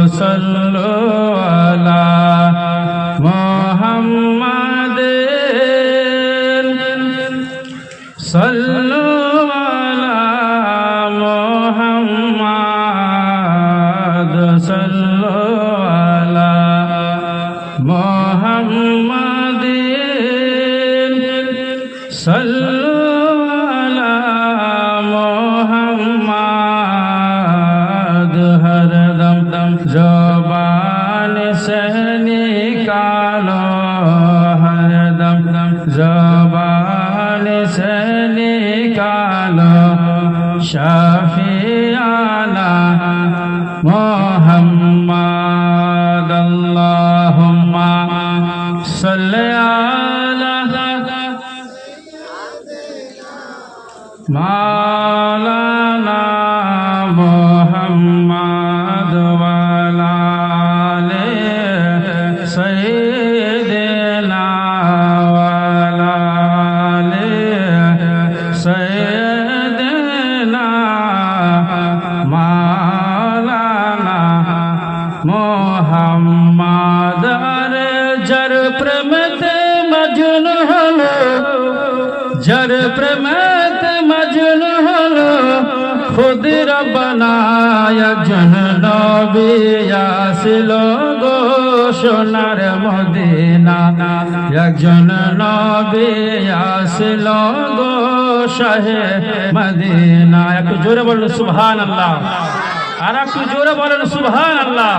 صلوا على محمد صلوا شافي على محمد اللهم صلِّ মজনু হলো জর প্রেমত মজনু হলো, খুদ রবনায় জন নবী আসিল গো সোনার মদিনা। একজন নবী আসিল গো শাহে মদিনা। একটু জোরে বলুন সুবহান আল্লাহ আর একটু জোরে বলুন সুবহান আল্লাহ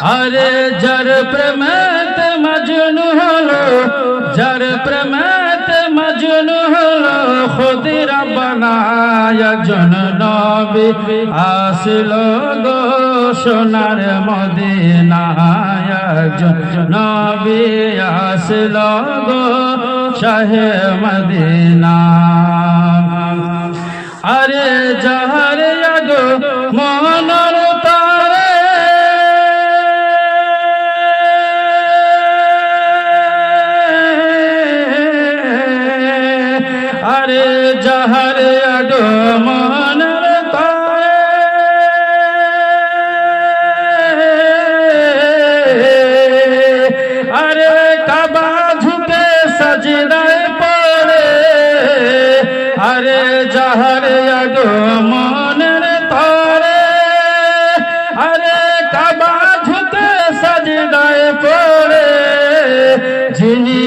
আরে জর প্রেমত মজনু হলো জর প্রেমত মজনু হলো খুদ রবনায় জন নবী আসিল গো সোনার মদিনায়। জন নবী আসিল গো শাহে মদিনা। আরে যাহার যাহার আগো মনর তারে। আরে কাবা ঝুঁকে সজদায় পড়ে। আরে যাহার আগো মনের তরে। আরে কাবা ঝুঁকে সজদায় পড়ে। যিনি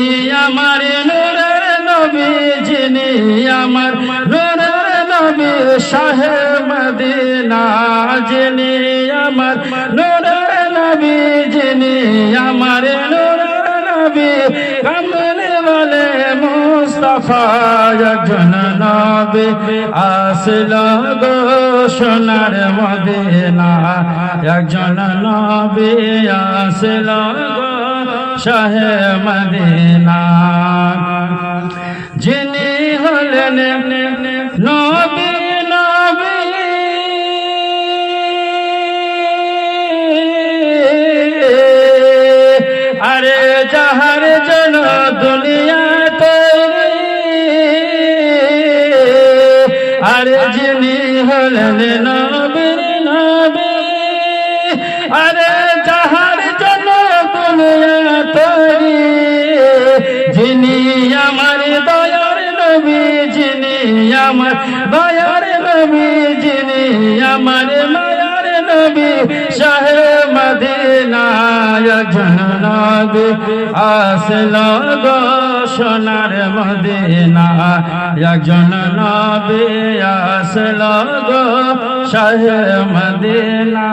আমার নূরের নবী শাহে মদিনা, যিনি আমার নূরের নবী, যিনি আমার নূরের নবী। কমলে বলে মুস্তফা, একজন নবী। আসল গো সোনার মদিনা, একজন নবী আসল গো শাহে মদিনা। যাহার জন দুনিয়া তৈরি আরে যিনি হলেন নবীর নবী, আরে যাহার জন দুনিয়া তৈরি যিনি আমার দয়ার নবী, যিনি আমার দয়ার নবী, যিনি আমার মায়ার নবী, শাহে মদিনা নবী আসল সোনার মদিনা। একজন নবী আসল গো শাহ মদিনা।